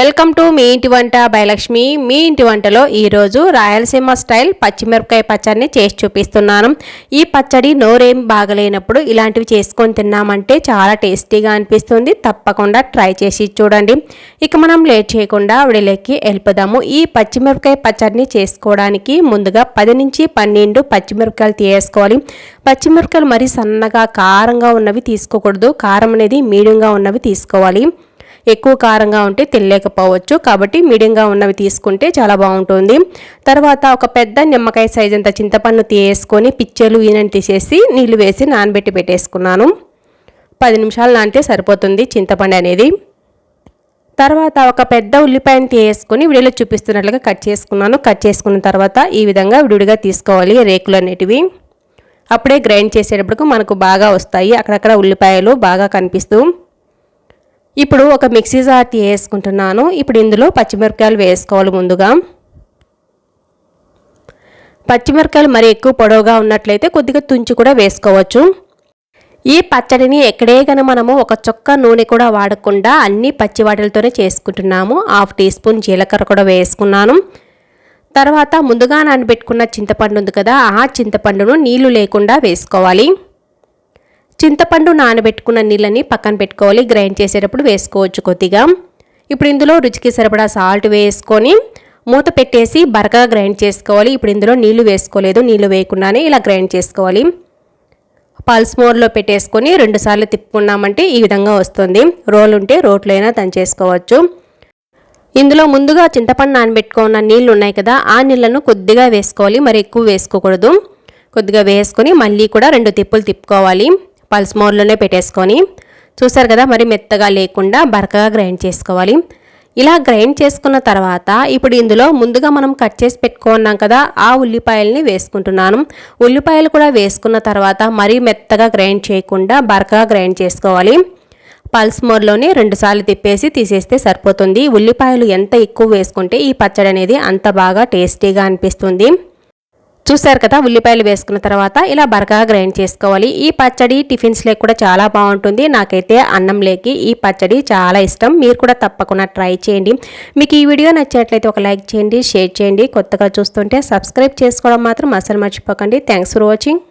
Welcome to me ఇంటి వంట భయలక్ష్మి మీ ఇంటి వంటలో ఈరోజు రాయలసీమ స్టైల్ పచ్చిమిరపకాయ పచ్చడిని చేసి చూపిస్తున్నాను. ఈ పచ్చడి నోరేం బాగలేనప్పుడు ఇలాంటివి చేసుకొని తిన్నామంటే చాలా టేస్టీగా అనిపిస్తుంది. తప్పకుండా ట్రై చేసి చూడండి. ఇక మనం లేట్ చేయకుండా విడిలోకి వెళ్ళిపోదాము. ఈ పచ్చిమిరపకాయ పచ్చడిని చేసుకోవడానికి ముందుగా పది నుంచి పన్నెండు పచ్చిమిరపకాయలు తీసుకోవాలి పచ్చిమిరపకాయలు మరీ సన్నగా కారంగా ఉన్నవి తీసుకోకూడదు. కారం అనేది మీడియంగా ఉన్నవి తీసుకోవాలి. ఎక్కువ కారంగా ఉంటే తినలేకపోవచ్చు. కాబట్టి మీడియంగా ఉన్నవి తీసుకుంటే చాలా బాగుంటుంది. తర్వాత ఒక పెద్ద నిమ్మకాయ సైజ్ అంత చింతపండు తీసేసుకొని పిచ్చెలు ఈనని తీసేసి నీళ్ళు వేసి నానబెట్టి పెట్టేసుకున్నాను. పది నిమిషాలు నానితే సరిపోతుంది చింతపండు అనేది. తర్వాత ఒక పెద్ద ఉల్లిపాయను తీసుకొని విడిలో చూపిస్తున్నట్లుగా కట్ చేసుకున్నాను. కట్ చేసుకున్న తర్వాత ఈ విధంగా విడివిడిగా తీసుకోవాలి రేకులు అనేటివి. అప్పుడే గ్రైండ్ చేసేటప్పటికి మనకు బాగా వస్తాయి. అక్కడక్కడ ఉల్లిపాయలు బాగా కనిపిస్తూ ఇప్పుడు ఒక మిక్సీ జార్ వేసుకుంటున్నాను. ఇప్పుడు ఇందులో పచ్చిమిరపకాయలు వేసుకోవాలి ముందుగా. పచ్చిమిరపకాయలు మరి ఎక్కువ పొడవుగా ఉన్నట్లయితే కొద్దిగా తుంచి కూడా వేసుకోవచ్చు. ఈ పచ్చడిని ఎక్కడే కానీ మనము ఒక చొక్క నూనె కూడా వాడకుండా అన్ని పచ్చి వాటిలతోనే చేసుకుంటున్నాము. హాఫ్ టీ స్పూన్ జీలకర్ర కూడా వేసుకున్నాను. తర్వాత ముందుగా నానబెట్టుకున్న చింతపండు ఉంది కదా ఆ చింతపండును నీళ్ళు లేకుండా వేసుకోవాలి. చింతపండు నానబెట్టుకున్న నీళ్ళని పక్కన పెట్టుకోవాలి. గ్రైండ్ చేసేటప్పుడు వేసుకోవచ్చు కొద్దిగా. ఇప్పుడు ఇందులో రుచికి సరిపడా సాల్ట్ వేసుకొని మూత పెట్టేసి బరకగా గ్రైండ్ చేసుకోవాలి. ఇప్పుడు ఇందులో నీళ్ళు వేసుకోలేదు. నీళ్ళు వేయకుండానే ఇలా గ్రైండ్ చేసుకోవాలి. పల్స్ మోర్లో పెట్టేసుకొని రెండుసార్లు తిప్పుకున్నామంటే ఈ విధంగా వస్తుంది. రోల్ ఉంటే రోట్లో అయినా దంచేసుకోవచ్చు. ఇందులో ముందుగా చింతపండు నానబెట్టుకున్న నీళ్ళు ఉన్నాయి కదా ఆ నీళ్ళను కొద్దిగా వేసుకోవాలి. మరి ఎక్కువ వేసుకోకూడదు. కొద్దిగా వేసుకొని మళ్ళీ కూడా రెండు తిప్పులు తిప్పుకోవాలి. పల్స్ మోర్లోనే పెట్టేసుకొని చూసారు కదా మరి మెత్తగా లేకుండా బరకగా గ్రైండ్ చేసుకోవాలి. ఇలా గ్రైండ్ చేసుకున్న తర్వాత ఇప్పుడు ఇందులో ముందుగా మనం కట్ చేసి పెట్టుకున్నాం కదా ఆ ఉల్లిపాయల్ని వేసుకుంటున్నాను. ఉల్లిపాయలు కూడా వేసుకున్న తర్వాత మరీ మెత్తగా గ్రైండ్ చేయకుండా బరకగా గ్రైండ్ చేసుకోవాలి. పల్స్ మోర్లోనే రెండుసార్లు తిప్పేసి తీసేస్తే సరిపోతుంది. ఉల్లిపాయలు ఎంత ఎక్కువ వేసుకుంటే ఈ పచ్చడి అనేది అంత బాగా టేస్టీగా అనిపిస్తుంది. చూసారు కదా ఉల్లిపాయలు వేసుకున్న తర్వాత ఇలా బరకగా గ్రైండ్ చేసుకోవాలి. ఈ పచ్చడి టిఫిన్స్లో కూడా చాలా బాగుంటుంది. నాకైతే అన్నం లేకి ఈ పచ్చడి చాలా ఇష్టం. మీరు కూడా తప్పకుండా ట్రై చేయండి. మీకు ఈ వీడియో నచ్చినట్లయితే ఒక లైక్ చేయండి షేర్ చేయండి. కొత్తగా చూస్తుంటే సబ్స్క్రైబ్ చేసుకోవడం మాత్రం అసలు మర్చిపోకండి. Thanks for watching.